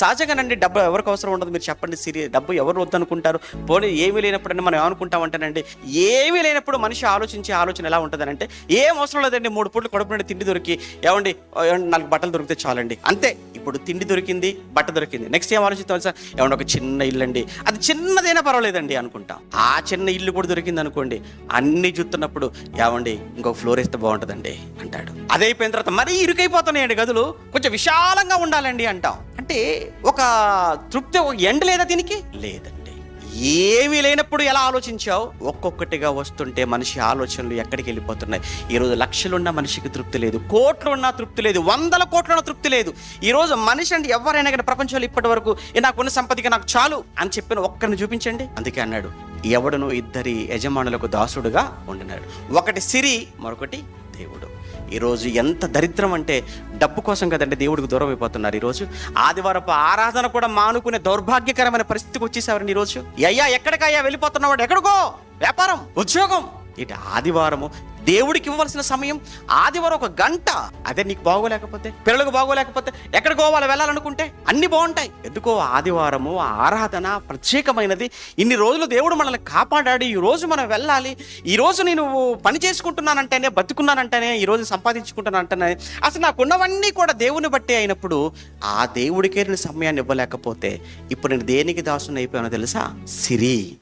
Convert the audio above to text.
సహజంగానండి డబ్బు ఎవరికి అవసరం ఉండదు మీరు చెప్పండి సిరి డబ్బు ఎవరు వద్దనుకుంటారు? పోనీ ఏమీ లేనప్పుడండి మనం ఏమనుకుంటామంటేనండి ఏమీ లేనప్పుడు మనిషి ఆలోచించే ఆలోచన ఎలా ఉంటుందనంటే ఏం అవసరం లేదండి మూడు పూట్లు కడుపు తిండి దొరికి ఏమండి ఏమండి నాలుగు బట్టలు దొరికితే చాలండి. అంతే ఇప్పుడు తిండి దొరికింది బట్ట దొరికింది. నెక్స్ట్ ఏం ఆలోచిస్తాం సార్ ఏమన్నా ఒక చిన్న ఇల్లు అండి అది చిన్నదైనా పర్వాలేదండి అనుకుంటాం. ఆ చిన్న ఇల్లు కూడా దొరికింది అనుకోండి అన్ని చూస్తున్నప్పుడు ఏమండి ఇంకొక ఫ్లోర్ వేస్తే బాగుంటుందండి అంటాడు. అదైపోయిన అయిపోయిన తర్వాత మరీ ఇరుకైపోతున్నాయండి గదులు కొంచెం విశాలంగా ఉండాలండి అంటాం. అంటే ఒక తృప్తి ఒక ఎండ లేదా దీనికి? లేదండి. ఏమీ లేనప్పుడు ఎలా ఆలోచించావు? ఒక్కొక్కటిగా వస్తుంటే మనిషి ఆలోచనలు ఎక్కడికి వెళ్ళిపోతున్నాయి? ఈరోజు లక్షలున్న మనిషికి తృప్తి లేదు కోట్లు ఉన్నా తృప్తి లేదు వందల కోట్లున్న తృప్తి లేదు. ఈరోజు మనిషి అంటే ఎవరైనా కానీ ప్రపంచంలో ఇప్పటి వరకు నాకున్న సంపత్తికి నాకు చాలు అని చెప్పిన ఒక్కరిని చూపించండి. అందుకే అన్నాడు ఎవడను ఇద్దరి యజమానులకు దాసుడుగా ఉండినాడు. ఒకటి సిరి మరొకటి దేవుడు. ఈరోజు ఎంత దరిద్రం అంటే డబ్బు కోసం కదండి దేవుడికి దూరం అయిపోతున్నారు ఈరోజు. ఆదివారపు ఆరాధన కూడా మానుకునే దౌర్భాగ్యకరమైన పరిస్థితికి వచ్చేసారండి ఈరోజు. అయ్యా ఎక్కడికయ్యా వెళ్ళిపోతున్నావాడు? ఎక్కడికో? వ్యాపారం? ఉద్యోగం? ఇటు ఆదివారము? దేవుడికి ఇవ్వవలసిన సమయం ఆదివారం ఒక గంట. అదే నీకు బాగోలేకపోతే పిల్లలకు బాగోలేకపోతే ఎక్కడికి పోవాలి వెళ్ళాలనుకుంటే అన్ని బాగుంటాయి. ఎందుకో ఆదివారము ఆరాధన ప్రత్యేకమైనది. ఇన్ని రోజులు దేవుడు మనల్ని కాపాడాడు. ఈ రోజు మనం వెళ్ళాలి. ఈ రోజు నేను పని చేసుకుంటున్నానంటేనే బతుకున్నానంటేనే ఈ రోజు సంపాదించుకుంటున్నానంటేనే అసలు నాకున్నవన్నీ కూడా దేవుని బట్టి అయినప్పుడు ఆ దేవుడికే నేను సమయాన్ని ఇవ్వలేకపోతే ఇప్పుడు నేను దేనికి దాసుని అయిపోయానో తెలుసా? సిరి.